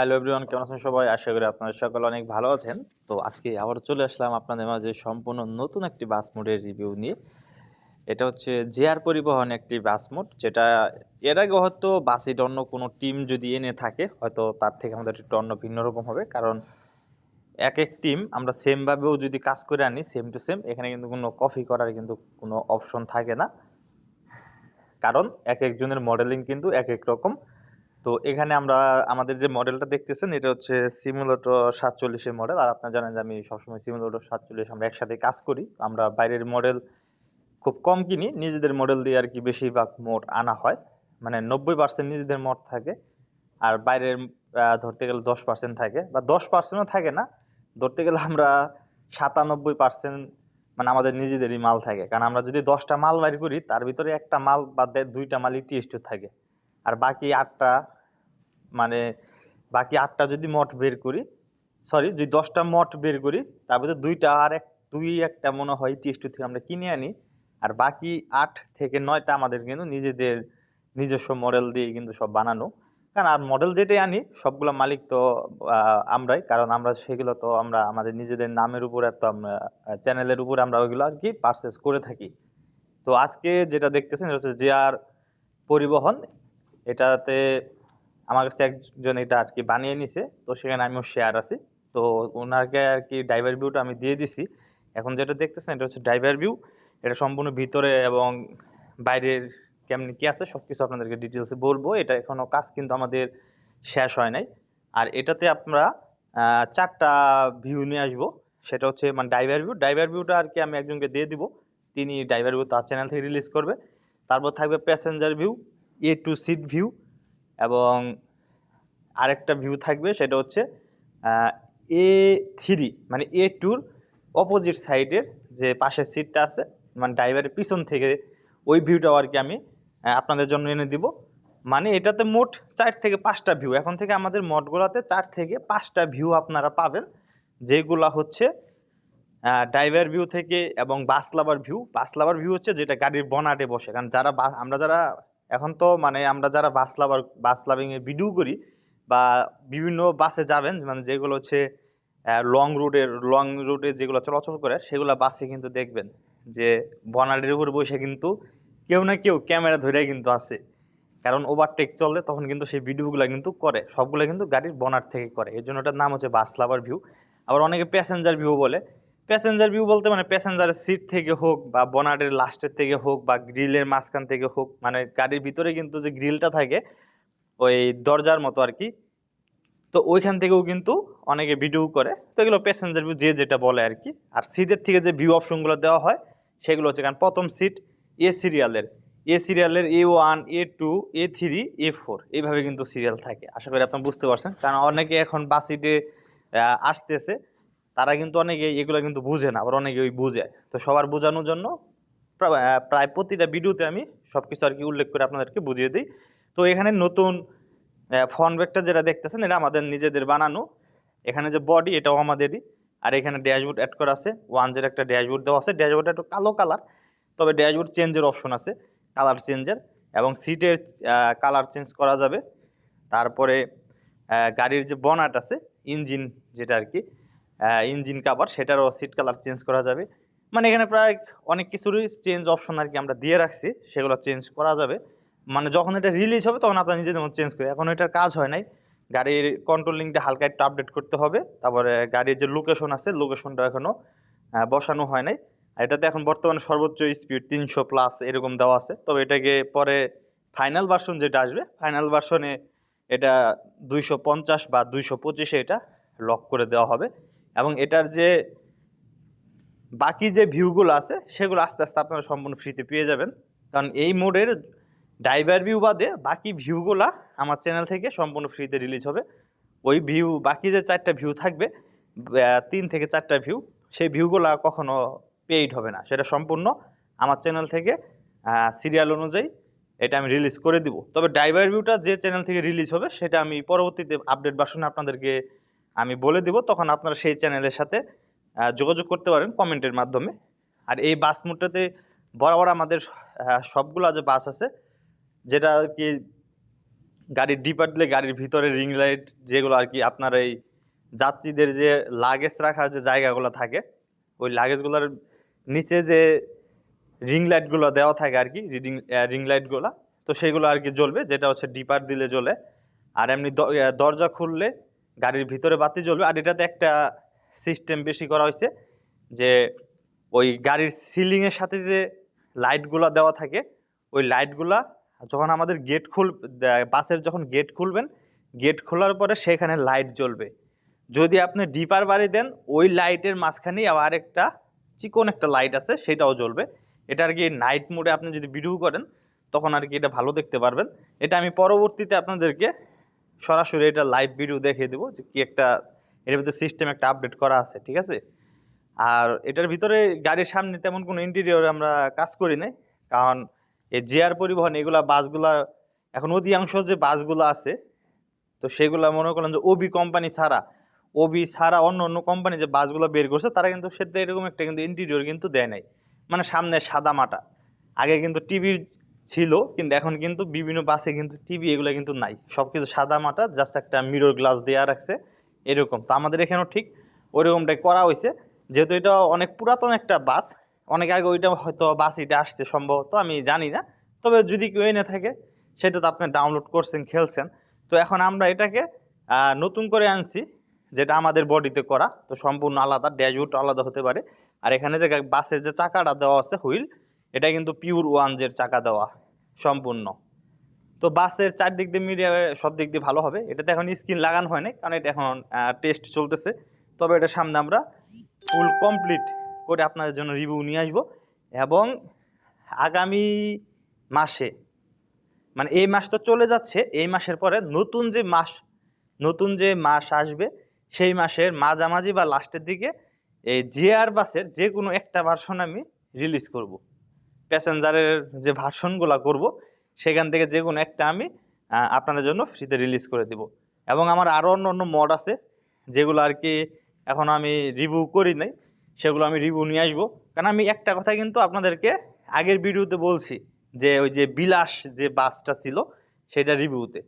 Hello everyone, কেমন আছেন সবাই? আশা করি আপনারা সকলে অনেক ভালো আছেন। তো আজকে আবার চলে আসলাম আপনাদের মাঝে সম্পূর্ণ নতুন একটি বাস মোডের রিভিউ নিয়ে। এটা হচ্ছে জেআর পরিবহন একটি বাস মোড যেটা এর আগে হয়তো বাসিট অন্য কোনো টিম যদি এনে থাকে, হয়তো তার থেকে আমাদের একটু অন্য ভিন্ন রকম হবে। কারণ এক এক টিম, আমরা সেমভাবেও যদি কাজ করে আনি, সেম টু সেম, এখানে কিন্তু কোনো কপি করার কিন্তু কোনো অপশন থাকে না। কারণ এক একজনের মডেলিং কিন্তু এক এক রকম। তো এখানে আমরা আমাদের যে মডেলটা দেখতেছেন, এটা হচ্ছে সিমুলেটর সাতচল্লিশের মডেল আর আপনারা জানেন যে আমি সবসময় সিমুলেটর সাতচল্লিশ আমরা একসাথে কাজ করি। আমরা বাইরের মডেল খুব কম কিনি, নিজেদের মডেল দিয়ে আর কি বেশিরভাগ মোট আনা হয়। মানে নব্বই পার্সেন্ট নিজেদের মোট থাকে, আর বাইরের ধরতে গেলে দশ পার্সেন্ট থাকে। বা দশ পার্সেন্টও থাকে না, ধরতে গেলে আমরা সাতানব্বই পার্সেন্ট মানে আমাদের নিজেদেরই মাল থাকে। কারণ আমরা যদি দশটা মাল বাইর করি, তার ভিতরে একটা মাল দেয়, দুইটা মালই টিএসটু থাকে। আর বাকি আটটা মানে বাকি আটটা যদি মঠ বের করি সরি যদি দশটা মঠ বের করি, তার ভিতরে দুইটা আর এক, দুই একটা মনে হয় টিএসটু থেকে আমরা কিনে আনি। আর বাকি আট থেকে নয়টা আমাদের কিন্তু নিজেদের নিজস্ব মডেল দিয়ে কিন্তু সব বানানো। কারণ আর মডেল যেটাই আনি, সবগুলো মালিক তো আমরাই। কারণ আমরা সেগুলো তো আমরা আমাদের নিজেদের নামের উপর তো আমরা চ্যানেলের উপর আমরা ওইগুলো আর কি পারচেস করে থাকি। তো আজকে যেটা দেখতেছেন হচ্ছে যে আর পরিবহন এটাতে আমার কাছে একজন এটা আর কি বানিয়ে নিছে, তো সেখানে আমিও শেয়ার আছি। তো ওনাকে আর কি ড্রাইভার ভিউটা আমি দিয়ে দিছি। এখন যেটা দেখতেছেন, এটা হচ্ছে ড্রাইভার ভিউ এটা সম্পূর্ণ ভিতরে এবং বাইরের কেমনি কী আছে সব কিছু আপনাদেরকে ডিটেলসে বলব। এটা এখনও কাজ কিন্তু আমাদের শেষ হয় নাই। আর এটাতে আমরা চারটা ভিউ নিয়ে আসব। সেটা হচ্ছে মানে ড্রাইভার ভিউ ড্রাইভার ভিউটা আর কি আমি একজনকে দিয়ে দিব। তিনি ড্রাইভার ভিউ তার চ্যানেল থেকে রিলিজ করবে। তারপর থাকবে passenger view A two seat view এবং আরেকটা ভিউ থাকবে, সেটা হচ্ছে এ থ্রি মানে এ টুর অপোজিট সাইডের যে পাশের সিটটা আছে মানে ড্রাইভারের পিছন থেকে ওই ভিউটাও আর কি আমি আপনাদের জন্য এনে দিব। মানে এটাতে মোট চার থেকে পাঁচটা ভিউ এখন থেকে আমাদের মোটগুলোতে চার থেকে পাঁচটা ভিউ আপনারা পাবেন, যেগুলা হচ্ছে ড্রাইভার ভিউ থেকে এবং bus lover view bus lover view হচ্ছে যেটা গাড়ির বনাটে বসে, কারণ যারা বা- আমরা যারা এখন তো মানে আমরা যারা বাস লাভার বাস লাভিংয়ে ভিডিও করি বা বিভিন্ন বাসে যাবেন মানে যেগুলো হচ্ছে লং রুটের লং রুটে যেগুলো চলাচল করে, সেগুলো বাসে কিন্তু দেখবেন যে বনাটের উপর বসে কিন্তু কেউ না কেউ ক্যামেরা ধরে কিন্তু আছে। কারণ ওভারটেক চলে তখন কিন্তু সেই ভিডিওগুলো কিন্তু করে, সবগুলো কিন্তু গাড়ির বনার থেকে করে। এর জন্য ওটার নাম হচ্ছে বাস লাভার ভিউ আবার অনেকে প্যাসেঞ্জার ভিউ বলে। প্যাসেঞ্জার ভিউ বলতে মানে প্যাসেঞ্জারের সিট থেকে হোক বা বনাটের লাস্টের থেকে হোক বা গ্রিলের মাঝখান থেকে হোক মানে গাড়ির ভিতরে কিন্তু যে গ্রিলটা থাকে, ওই দরজার মতো আর কি, তো ওইখান থেকেও কিন্তু অনেকে ভিডিও করে। তো এগুলো প্যাসেঞ্জার ভিউ যে যেটা বলে আর কি। আর সিটের থেকে যে ভিউ অপশনগুলো দেওয়া হয়, সেগুলো হচ্ছে কারণ প্রথম সিট এ সিরিয়ালের এ সিরিয়ালের A one A two A three A four এইভাবে কিন্তু সিরিয়াল থাকে। আশা করি আপনারা বুঝতে পারছেন। কারণ অনেকে এখন বাস সিটে আসতেছে। তারা কিন্তু অনেকে এগুলো কিন্তু বুঝে না, আবার অনেকে ওই বুঝে। তো সবার বোঝানোর জন্য প্রায় প্রতিটা ভিডিওতে আমি সব কিছু আর কি উল্লেখ করে আপনাদেরকে বুঝিয়ে দিই। তো এখানে নতুন ফ্রন্ট ব্যাগটা যেটা দেখতেছেন, এটা আমাদের নিজেদের বানানো। এখানে যে বডি এটাও আমাদেরই। আর এখানে ড্যাশবোর্ড অ্যাড করা আছে। ওয়ান জের একটা ড্যাশবোর্ড দেওয়া আছে ড্যাশবোর্ডটা একটু কালো কালার তবে ড্যাশবোর্ড চেঞ্জের অপশন আছে কালার চেঞ্জের এবং সিটের কালার চেঞ্জ করা যাবে। তারপরে গাড়ির যে বনাট আছে ইঞ্জিন যেটা আর কি ইঞ্জিন কাভার সেটারও সিট কালার চেঞ্জ করা যাবে। মানে এখানে প্রায় অনেক কিছুরই চেঞ্জ অপশন আর কি আমরা দিয়ে রাখছি, সেগুলো চেঞ্জ করা যাবে। মানে যখন এটা রিলিজ হবে, তখন আপনার নিজেদের মতো চেঞ্জ করে এখন এটার কাজ হয় নাই। গাড়ির কন্ট্রোলিংটা হালকা একটু আপডেট করতে হবে। তারপরে গাড়ির যে লোকেশন আছে লোকেশনটা এখনও বসানো হয় নাই। এটাতে এখন বর্তমানে সর্বোচ্চ স্পিড তিনশো প্লাস এরকম দেওয়া আছে। তবে এটাকে পরে ফাইনাল ভার্সন যেটা আসবে ফাইনাল ভার্সনে এটা দুইশো পঞ্চাশ বা দুইশো পঁচিশে এটা লক করে দেওয়া হবে। এবং এটার যে বাকি যে ভিউগুলো আছে, সেগুলো আস্তে আস্তে আপনারা সম্পূর্ণ ফ্রিতে পেয়ে যাবেন। কারণ এই মোডের ড্রাইভার ভিউ বাদে বাকি ভিউগুলা আমার চ্যানেল থেকে সম্পূর্ণ ফ্রিতে রিলিজ হবে। ওই ভিউ বাকি যে চারটা ভিউ থাকবে তিন থেকে চারটা ভিউ সেই ভিউগুলা কখনো পেইড হবে না। সেটা সম্পূর্ণ আমার চ্যানেল থেকে সিরিয়াল অনুযায়ী এটা আমি রিলিজ করে দিব। তবে ড্রাইভার ভিউটা যে চ্যানেল থেকে রিলিজ হবে, সেটা আমি পরবর্তীতে আপডেট বাসনে আপনাদেরকে আমি বলে দিব, তখন আপনারা সেই চ্যানেলের সাথে যোগাযোগ করতে পারেন কমেন্টের মাধ্যমে। আর এই বাস মোডটাতে বরাবর আমাদের সবগুলা যে বাস আছে, যেটা আর কি গাড়ির ডিপার দিলে গাড়ির ভিতরে রিং লাইট, যেগুলো আর কি আপনার এই যাত্রীদের যে লাগেজ রাখার যে জায়গাগুলো থাকে, ওই লাগেজগুলোর নিচে যে রিং লাইটগুলো দেওয়া থাকে আর কি, রিডিং রিং লাইটগুলো, তো সেগুলো আর কি জ্বলবে, যেটা হচ্ছে ডিপার দিলে জ্বলে। আর এমনি দরজা খুললে গাড়ির ভিতরে বাতি জ্বলবে। আর এটাতে একটা সিস্টেম বেশি করা হয়েছে যে ওই গাড়ির সিলিংয়ের সাথে যে লাইটগুলো দেওয়া থাকে, ওই লাইটগুলা যখন আমাদের গেট খুল বাসের যখন গেট খুলবেন গেট খোলার পরে সেখানে লাইট জ্বলবে। যদি আপনি ডিপার বাড়ি দেন, ওই লাইটের মাঝখানেই আবার একটা চিকন একটা লাইট আছে, সেটাও জ্বলবে। এটা আর কি নাইট মোডে আপনি যদি ভিডিও করেন, তখন আর কি এটা ভালো দেখতে পারবেন। এটা আমি পরবর্তীতে আপনাদেরকে সরাসরি এটা লাইভ ভিডিও দেখিয়ে দেবো যে কি একটা, এর ভিতরে সিস্টেম একটা আপডেট করা আছে, ঠিক আছে? আর এটার ভিতরে গাড়ির সামনে তেমন কোনো ইন্টেরিয়র আমরা কাজ করি নাই, কারণ এই জিআর পরিবহন, এগুলা বাসগুলা, এখন অধিকাংশ যে বাসগুলো আছে, তো সেগুলা মনে করেন যে ওবি কোম্পানি ছাড়া ওবি ছাড়া অন্য অন্য কোম্পানি যে বাসগুলো বের করছে, তারা কিন্তু সেটা এরকম একটা কিন্তু ইন্টেরিয়র কিন্তু দেয় নাই। মানে সামনে সাদা মাটা। আগে কিন্তু টিভির ছিল, কিন্তু এখন কিন্তু বিভিন্ন বাসে কিন্তু টিভি এগুলো কিন্তু নাই। সব কিছু সাদা মাটা জাস্ট একটা মিরর গ্লাস দেওয়া রাখছে, এরকম। তো আমাদের এখানেও ঠিক ওইরকমটাই করা হয়েছে। যেহেতু এটা অনেক পুরাতন একটা বাস, অনেক আগে ওইটা হয়তো বাস এটা আসছে সম্ভবত, আমি জানি না। তবে যদি কেউ এনে থাকে, সেটা তো আপনি ডাউনলোড করছেন, খেলছেন। তো এখন আমরা এটাকে নতুন করে আনছি, যেটা আমাদের বডিতে করা। তো সম্পূর্ণ আলাদা ড্যাশবোর্ড আলাদা হতে পারে। আর এখানে যে বাসের যে চাকাটা দেওয়া আছে, হুইল এটা কিন্তু পিওর ওয়ানজের চাকা দেওয়া, সম্পূর্ণ। তো বাসের চারদিক দিয়ে মিডিয়া, সব দিক দিয়ে ভালো হবে। এটাতে এখন স্ক্রিন লাগানো হয় নাই, কারণ এটা এখন টেস্ট চলতেছে। তবে এটা সামনে আমরা ফুল কমপ্লিট করে আপনাদের জন্য রিভিউ নিয়ে আসব। এবং আগামী মাসে মানে এই মাস তো চলে যাচ্ছে, এই মাসের পরে নতুন যে মাস, নতুন যে মাস আসবে, সেই মাসের মাঝামাঝি বা লাস্টের দিকে এই জিআর বাসের যে কোনো একটা ভার্সন আমি রিলিজ করব। প্যাসেঞ্জারের যে ভার্সনগুলো করব, সেখান থেকে যে কোনো একটা আমি আপনাদের জন্য ফ্রিতে রিলিজ করে দিব। এবং আমার আরও অন্য অন্য মড আছে, যেগুলো আর কি এখন আমি রিভিউ করি নাই, সেগুলো আমি রিভিউ নিয়ে আসব। কারণ আমি একটা কথা কিন্তু আপনাদেরকে আগের ভিডিওতে বলছি, যে ওই যে বিলাস যে বাসটা ছিল, সেটা রিভিউতে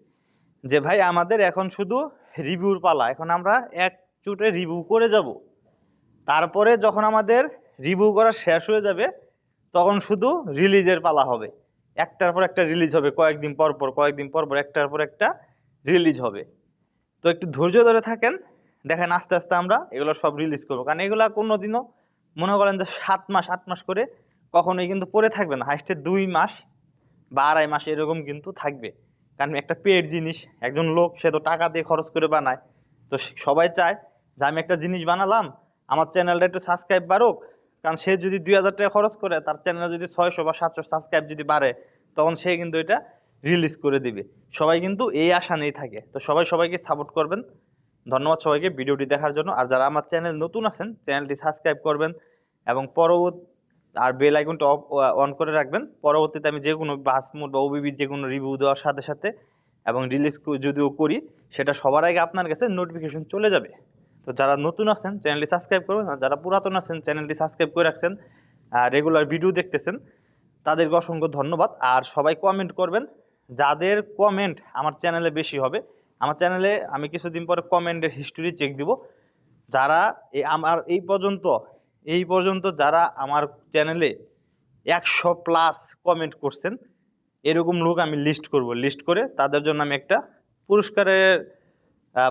যে ভাই, আমাদের এখন শুধু রিভিউর পালা, এখন আমরা এক চুটে রিভিউ করে যাব। তারপরে যখন আমাদের রিভিউ করা শেষ হয়ে যাবে তখন শুধু রিলিজের পালা হবে। একটার পর একটা রিলিজ হবে, কয়েকদিন পর পর, কয়েকদিন পর পর একটার পর একটা রিলিজ হবে। তো একটু ধৈর্য ধরে থাকেন, দেখেন আস্তে আস্তে আমরা এগুলো সব রিলিজ করব। কারণ এগুলো কোনো দিনও মনে করেন যে সাত মাস, আট মাস করে কখনোই কিন্তু পরে থাকবে না। হাইস্টে দুই মাস বা আড়াই মাস এরকম কিন্তু থাকবে। কারণ একটা পেড জিনিস, একজন লোক, সে তো টাকা দিয়ে খরচ করে বানায়। তো সবাই চায় যে আমি একটা জিনিস বানালাম, আমার চ্যানেলটা একটু সাবস্ক্রাইব বাড়ুক কারণ সে যদি দুই হাজার টাকা খরচ করে, তার চ্যানেলে যদি ছয়শো বা সাতশো সাবস্ক্রাইব যদি বাড়ে, তখন সে কিন্তু এটা রিলিজ করে দিবে। সবাই কিন্তু এই আশা নিয়েই থাকে। তো সবাই সবাইকে সাপোর্ট করবেন। ধন্যবাদ সবাইকে ভিডিওটি দেখার জন্য। আর যারা আমার চ্যানেল নতুন আছেন চ্যানেলটি সাবস্ক্রাইব করবেন এবং পরবর্তী, আর বেল আইকনটা অন করে রাখবেন। পরবর্তীতে আমি যে কোনো বাস মোড বা ওবিবি যে কোনো রিভিউ দেওয়ার সাথে সাথে এবং রিলিজ যদিও করি, সেটা সবার আগে আপনার কাছে নোটিফিকেশন চলে যাবে। তো যারা নতুন আছেন চ্যানেলটি সাবস্ক্রাইব করবেন, আর যারা পুরাতন আছেন চ্যানেলটি সাবস্ক্রাইব করে রাখছেন, আর রেগুলার ভিডিও দেখতেছেন, তাদেরকে অসংখ্য ধন্যবাদ। আর সবাই কমেন্ট করবেন, যাদের কমেন্ট আমার চ্যানেলে বেশি হবে, আমার চ্যানেলে আমি কিছুদিন পরে কমেন্টের হিস্টোরি চেক দিব। যারা আমার এই পর্যন্ত এই পর্যন্ত যারা আমার চ্যানেলে একশো প্লাস কমেন্ট করছেন, এরকম লোক আমি লিস্ট করব। লিস্ট করে তাদের জন্য আমি একটা পুরস্কারের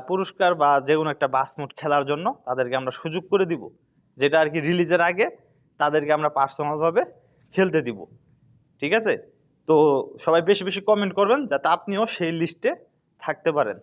পুরস্কার বা যে কোনো একটা বাসমুট খেলার জন্য তাদেরকে আমরা সুযোগ করে দিব, যেটা আর কি রিলিজের আগে তাদেরকে আমরা পার্সোনালভাবে খেলতে দিব। ঠিক আছে? তো সবাই বেশি বেশি কমেন্ট করবেন যাতে আপনিও সেই লিস্টে থাকতে পারেন।